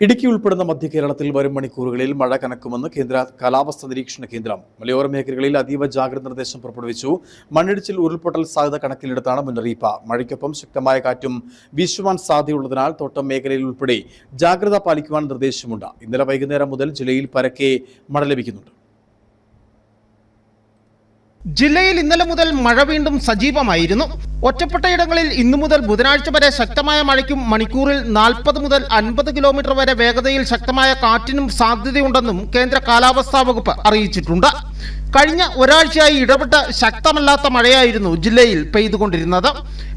ഇടുക്കി ഉൾപ്പെടുന്ന മധ്യ കേരളത്തിൽ വരും മണിക്കൂറുകളിൽ മഴ കനക്കുമെന്ന് കേന്ദ്ര കാലാവസ്ഥാ നിരീക്ഷണ കേന്ദ്രം. മലയോര മേഖലകളിൽ അതീവ ജാഗ്രത നിർദ്ദേശം പുറപ്പെടുവിച്ചു. മണ്ണിടിച്ചിൽ ഉരുൾപൊട്ടൽ സാധ്യത കണക്കിലെടുത്താണ് മുന്നറിയിപ്പ്. മഴയ്ക്കൊപ്പം ശക്തമായ കാറ്റും വീശുവാൻ സാധ്യതയുള്ളതിനാൽ തോട്ടം മേഖലയിൽ ഉൾപ്പെടെ ജാഗ്രത പാലിക്കുവാൻ നിർദ്ദേശമുണ്ട്. ഇന്നലെ വൈകുന്നേരം മുതൽ ജില്ലയിൽ പരക്കെ മഴ ലഭിക്കുന്നുണ്ട്. ജില്ലയിൽ ഇന്നലെ മുതൽ മഴ വീണ്ടും സജീവമായിരുന്നു. ഒറ്റപ്പെട്ടയിടങ്ങളിൽ ഇന്നു മുതൽ ബുധനാഴ്ച വരെ ശക്തമായ മഴയ്ക്കും മണിക്കൂറിൽ നാൽപ്പത് മുതൽ അൻപത് കിലോമീറ്റർ വരെ വേഗതയിൽ ശക്തമായ കാറ്റിനും സാധ്യതയുണ്ടെന്നും കേന്ദ്ര കാലാവസ്ഥാ വകുപ്പ് അറിയിച്ചിട്ടുണ്ട്. കഴിഞ്ഞ ഒരാഴ്ചയായി ഇടപെട്ട ശക്തമല്ലാത്ത മഴയായിരുന്നു ജില്ലയിൽ പെയ്തുകൊണ്ടിരുന്നത്.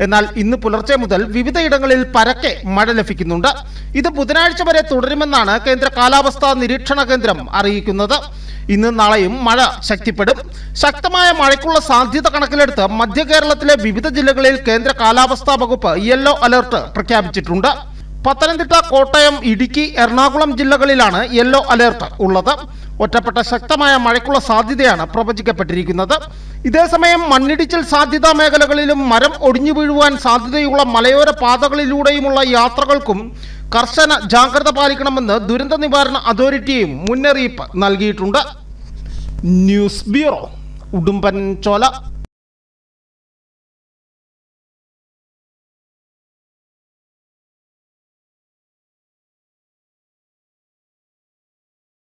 എന്നാൽ ഇന്ന് പുലർച്ചെ മുതൽ വിവിധയിടങ്ങളിൽ പരക്കെ മഴ ലഭിക്കുന്നുണ്ട്. ഇത് ബുധനാഴ്ച വരെ തുടരുമെന്നാണ് കേന്ദ്ര കാലാവസ്ഥാ നിരീക്ഷണ കേന്ദ്രം അറിയിക്കുന്നത്. ഇന്ന് നാളെയും മഴ ശക്തിപ്പെടും. ശക്തമായ മഴയ്ക്കുള്ള സാധ്യത കണക്കിലെടുത്ത് മധ്യ കേരളത്തിലെ വിവിധ ജില്ലകളിൽ കേന്ദ്ര കാലാവസ്ഥാ വകുപ്പ് യെല്ലോ അലർട്ട് പ്രഖ്യാപിച്ചിട്ടുണ്ട്. പത്തനംതിട്ട കോട്ടയം ഇടുക്കി എറണാകുളം ജില്ലകളിലാണ് യെല്ലോ അലേർട്ട് ഉള്ളത്. ഒറ്റപ്പെട്ട ശക്തമായ മഴയ്ക്കുള്ള സാധ്യതയാണ് പ്രവചിക്കപ്പെട്ടിരിക്കുന്നത്. ഇതേസമയം മണ്ണിടിച്ചിൽ സാധ്യതാ മേഖലകളിലും മരം ഒടിഞ്ഞു വീഴുവാൻ സാധ്യതയുള്ള മലയോര പാതകളിലൂടെയുമുള്ള യാത്രകൾക്കും കർശന ജാഗ്രത പാലിക്കണമെന്ന് ദുരന്ത നിവാരണ അതോറിറ്റിയും മുന്നറിയിപ്പ് നൽകിയിട്ടുണ്ട്. News bureau Udumbanchola.